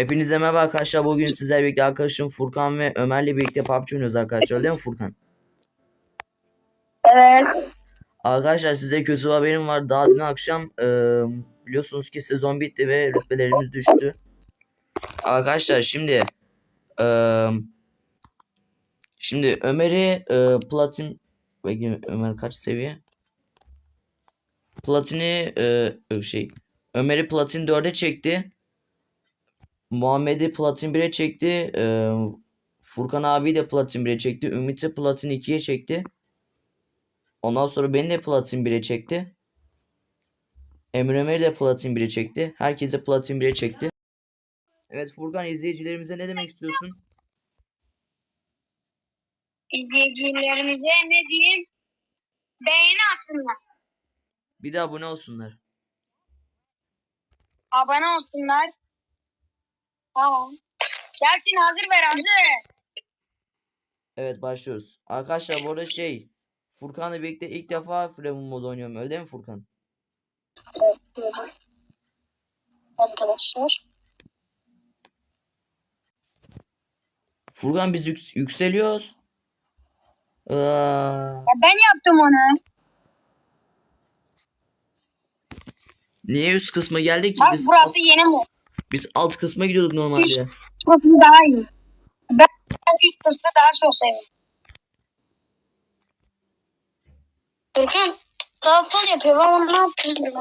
Hepinize merhaba arkadaşlar. Bugün sizlerle birlikte arkadaşım Furkan ve Ömer'le birlikte PUBG oynuyoruz arkadaşlar. Değil mi Furkan? Evet. Arkadaşlar size kötü bir haberim var. Daha dün akşam e, biliyorsunuz ki sezon bitti ve rütbelerimiz düştü. Arkadaşlar şimdi e, şimdi Ömer'i e, platin Bakayım Ömer kaç seviye? Platini e, şey Ömer'i platin 4'e çekti. Muhammed'i platin 1'e çekti. E, Furkan abi de platin 1'e çekti. Ümit'i platin 2'ye çekti. Ondan sonra beni de platin 1'e çekti. Emre Ömer'i de platin 1'e çekti. Herkese platin 1'e çekti. Evet Furkan izleyicilerimize ne demek istiyorsun? İzleyicilerimize ne diyeyim? Beğeni atsınlar. Bir de abone olsunlar. Abone olsunlar. Tamam. Gelsin hazır ver hazır. Evet başlıyoruz. Arkadaşlar bu arada şey Furkan'la birlikte ilk defa Freeman modu oynuyorum. Öyle değil mi Furkan? Arkadaşlar. Furkan biz yük- yükseliyoruz. Aa, Ya ben yaptım onu. niye üst kısma geldik ki? Bak Biz, burası yeni mi? Biz alt kısma gidiyorduk normalde. Burası daha iyi. Ben üst kısmı daha çok seviyorum. Türkan, rahatsız yapıyor ama ne yapayım?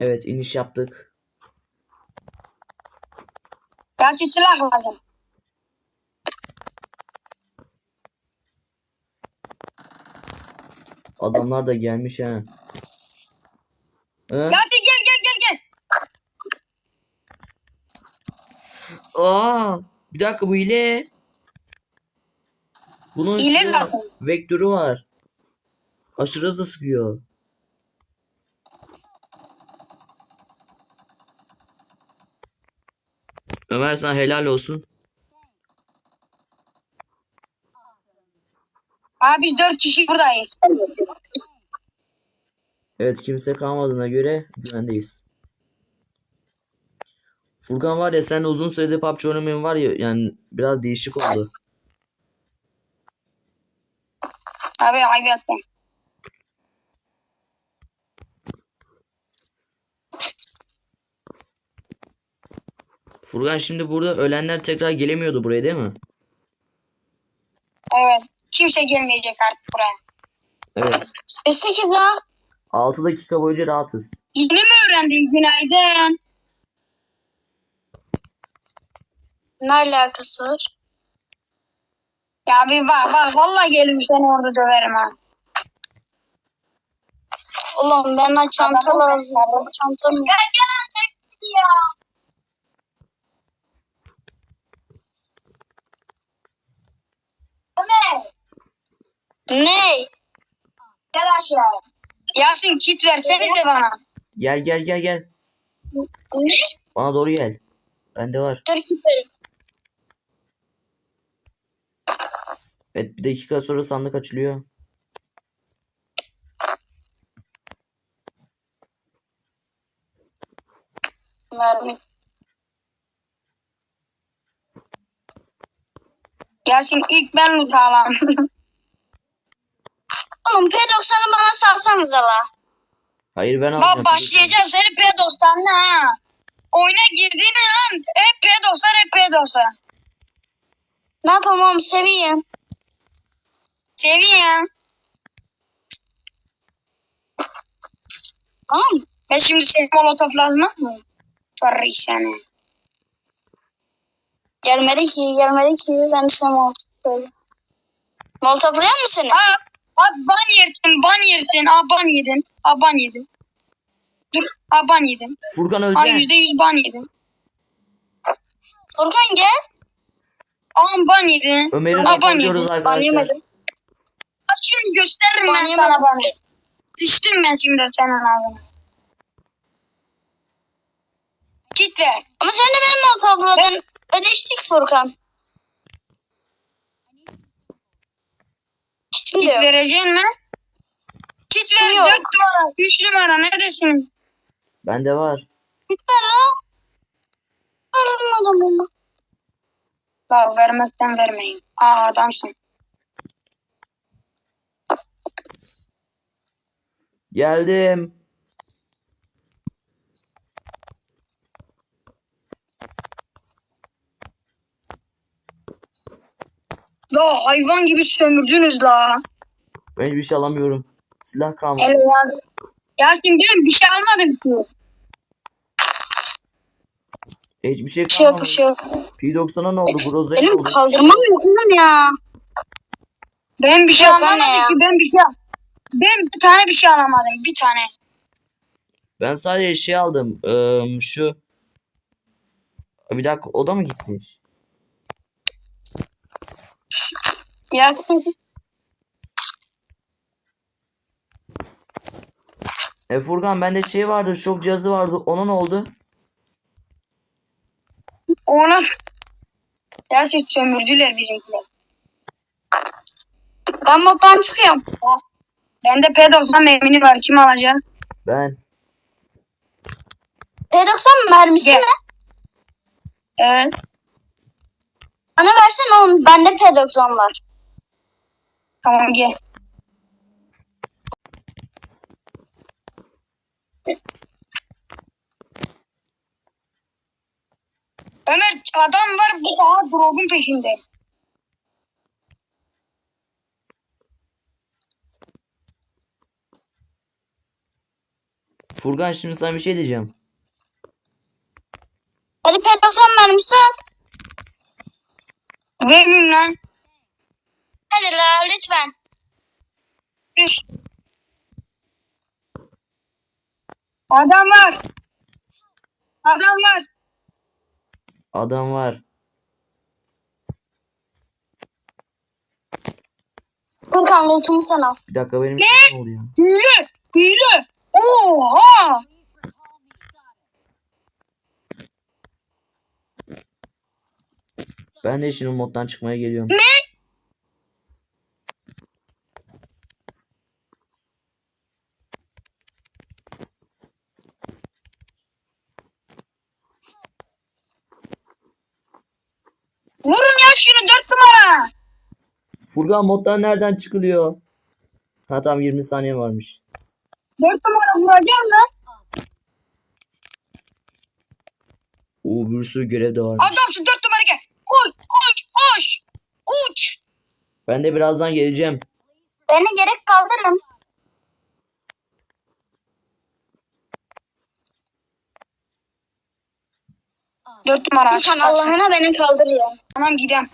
Evet iniş yaptık. Gerçi silah lazım. Adamlar da gelmiş ha. Hı? Gerçi gel gel gel gel. Aa, bir dakika bu hile. Bunun Hile zaten. vektörü var. Aşırı hızlı sıkıyor. Ömer sana helal olsun. Abi biz dört kişi buradayız. Evet kimse kalmadığına göre güvendeyiz. Furkan var ya sen uzun süredir PUBG oynamayın var ya yani biraz değişik oldu. Abi ayıp yaptım. Furkan şimdi burada ölenler tekrar gelemiyordu buraya değil mi? Evet. Kimse gelmeyecek artık buraya. Evet. 8 la. 6 dakika boyunca rahatız. Yeni mi öğrendin günaydın? Ne alakası var? Ya bir bak bak vallahi gelim seni orada döverim ha. Oğlum bana çanta lazım. Çantam yok. Gel gel artık ya. Ömer. Ne? Gel aşağı. Yasin kit verseniz de bana. Gel gel gel gel. Ne? Bana doğru gel. Bende var. Dur kit Evet bir dakika sonra sandık açılıyor. Mermi. Yasin ilk ben mi sağlam? Oğlum P90'ı bana salsanıza la. Hayır ben alacağım. Bak başlayacağım seni P90'la ha. Oyuna girdiğin an hep P90 hep P90. Ne yapalım oğlum seveyim. Seveyim. Tamam mı? Ben şimdi seni molotoflamaz mı? Sorry seni. Gelmedi ki, gelmedi ki. Ben sana molotof söyleyeyim. Molotoflayan mı seni? Aa, aa, ban yersin, ban yersin. Aa, ban yedin. Aa, ban yedin. Dur, aa, ban yedin. Furkan Aa, öleceksin. yüzde yüz ban yedin. Furkan gel. Aa, ban yedin. Ömer'i Aa, ban raporluyoruz yedin. arkadaşlar. Ban yemedim. Şimdi gösteririm ben sana banı. Sıçtım ben şimdi senin ağzına. Git ver. Ama sen de benim molotofladın. Ödeştik Furkan. Git vereceksin mi? Git ver. Yok. Dört numara. Üç numara. Neredesin? Bende var. Lütfen la. Ararım adamımı. La vermekten vermeyin. Aa adamsın. Geldim. La hayvan gibi sömürdünüz la. Ben hiçbir şey alamıyorum. Silah kalmadı. El ya. Şimdi bir şey almadım ki. Hiçbir şey Bir şey yok bir kalmadı. şey yok. P90'a ne oldu? Groza'ya ne Benim oldu? kaldırmam yok oğlum ya. Ben bir şey Yok anne ya. ki ben bir şey Ben bir tane bir şey alamadım bir tane. Ben sadece şey aldım. Eee, şu. Bir dakika o da mı gitmiş? Ya E Furkan bende şey vardı. Şok cihazı vardı. Ona ne oldu? onu gerçek sömürdüler bizimkiler. Ben moddan çıkıyorum. Bende P90 mermini var kim alacak? Ben. P90 mermisi Gel. mi? Evet. Bana versene oğlum. Bende P90 var. Tamam gel. Ömer adam var bu daha drop'un peşinde. Furkan şimdi sana bir şey diyeceğim. Hadi P90 mermisi at. Vermeyeyim lan. Hadi la lütfen. Üş. Adam var. Adam var. Adam var. Furkan lootumu sen al. Bir dakika benim ne oldu ya? Hile. Hile. Oha. Ben de şimdi moddan çıkmaya geliyorum. Vurun ya şunu dört numara. Furkan moddan nereden çıkılıyor? Ha tamam 20 saniye varmış. Dört numara vuracağım lan. Oo bir sürü görev de var. Adamsın dört numara gel. Koş koş koş. Uç. Ben de birazdan geleceğim. Beni gerek kaldırın. Dört numara kalsın. Allah'ına beni kaldır ya. Tamam gidelim.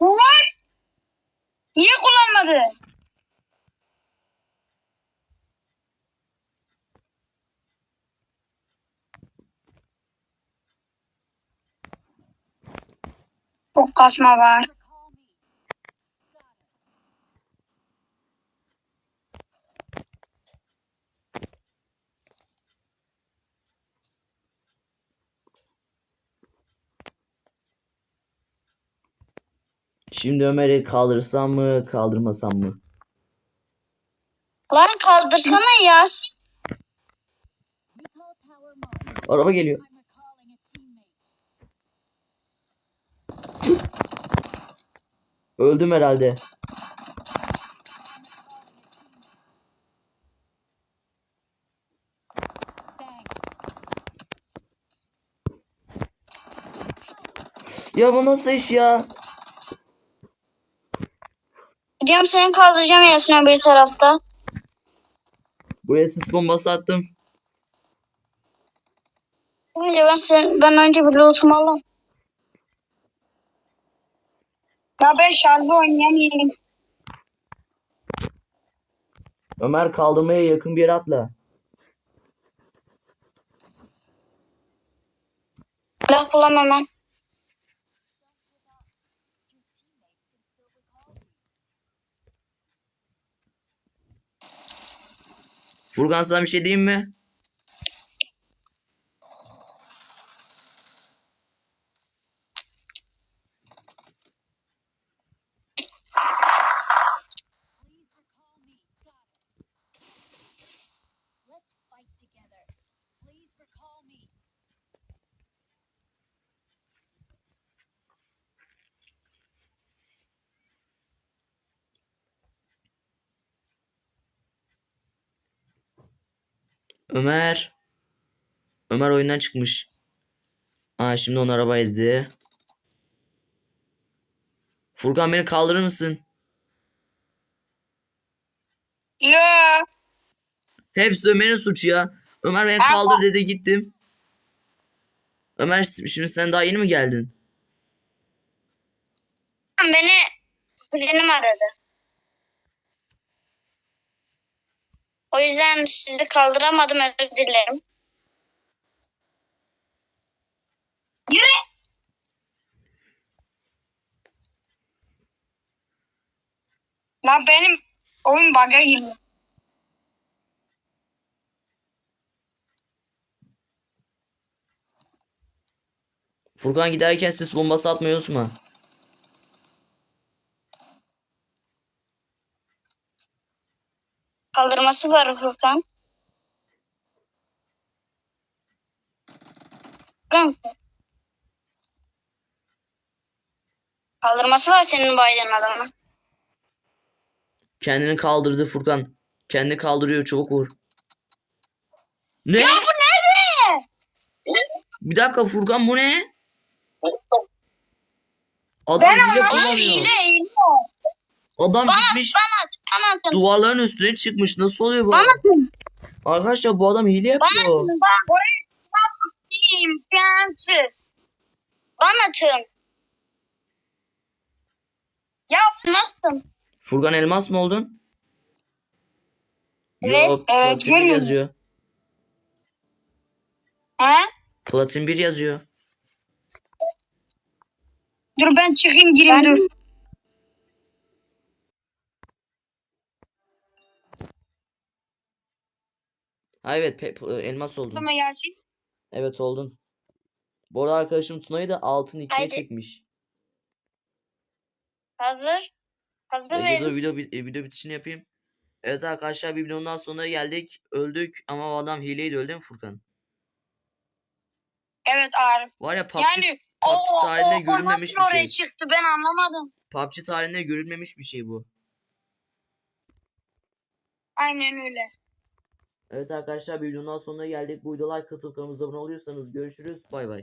Bu var. Niye kullanmadı? Çok kasma var. Şimdi Ömer'i kaldırsam mı kaldırmasam mı? Lan kaldırsana ya. Araba geliyor. Öldüm herhalde. Ya bu nasıl iş ya? Gidiyorum seni kaldıracağım Yasin bir tarafta. Buraya sis bombası attım. Önce ben sen, ben önce bir lootumu alayım. Ya ben şarjı oynayamayayım. Ömer kaldırmaya yakın bir yere atla. Silah bulam hemen. Furkan sana bir şey diyeyim mi? Ömer. Ömer oyundan çıkmış. Aa şimdi onu araba ezdi. Furkan beni kaldırır mısın? Yo. Hepsi Ömer'in suçu ya. Ömer beni kaldır dedi gittim. Ömer şimdi sen daha yeni mi geldin? Beni kuzenim aradı. O yüzden sizi kaldıramadım özür dilerim. Yürü. Lan benim oyun bug'a girdi. Furkan giderken sis bombası atmayı unutma. Kaldırması var Furkan. Furkan. Kaldırması var senin Biden adamın. Kendini kaldırdı Furkan. Kendini kaldırıyor çabuk vur. Ne? Ya bu nerede? Bir dakika Furkan bu ne? Adam Ben hile kullanıyor. Hile hile. Adam Bana, gitmiş bana atın. duvarların üstüne çıkmış. Nasıl oluyor bu? Bana atın. Arkadaşlar bu adam hile Bana yapıyor. atın. Bana imkansız. Bana atın. Ya nasıl? Furkan elmas mı oldun? Evet, Yo, evet, platin 1 görmüyorum. yazıyor. He? Platin 1 yazıyor. Dur ben çıkayım gireyim dur. Ha evet elmas oldun. Ama Yasin. Evet oldun. Bu arada arkadaşım Tuna'yı da altın 2'ye Haydi. çekmiş. Hazır. Hazır Ee, verin. Video, video, bit- video bitişini yapayım. Evet arkadaşlar bir videonun daha sonuna geldik. Öldük ama o adam hileydi öldü mü Furkan? Evet Arif. Var ya PUBG, Yani PUBG o, tarihinde o, o görülmemiş bir şey. çıktı ben anlamadım. PUBG tarihinde görülmemiş bir şey bu. Aynen öyle. Evet arkadaşlar videonun sonuna geldik. Bu videolar katıl kanalımıza abone oluyorsanız görüşürüz. Bay bay.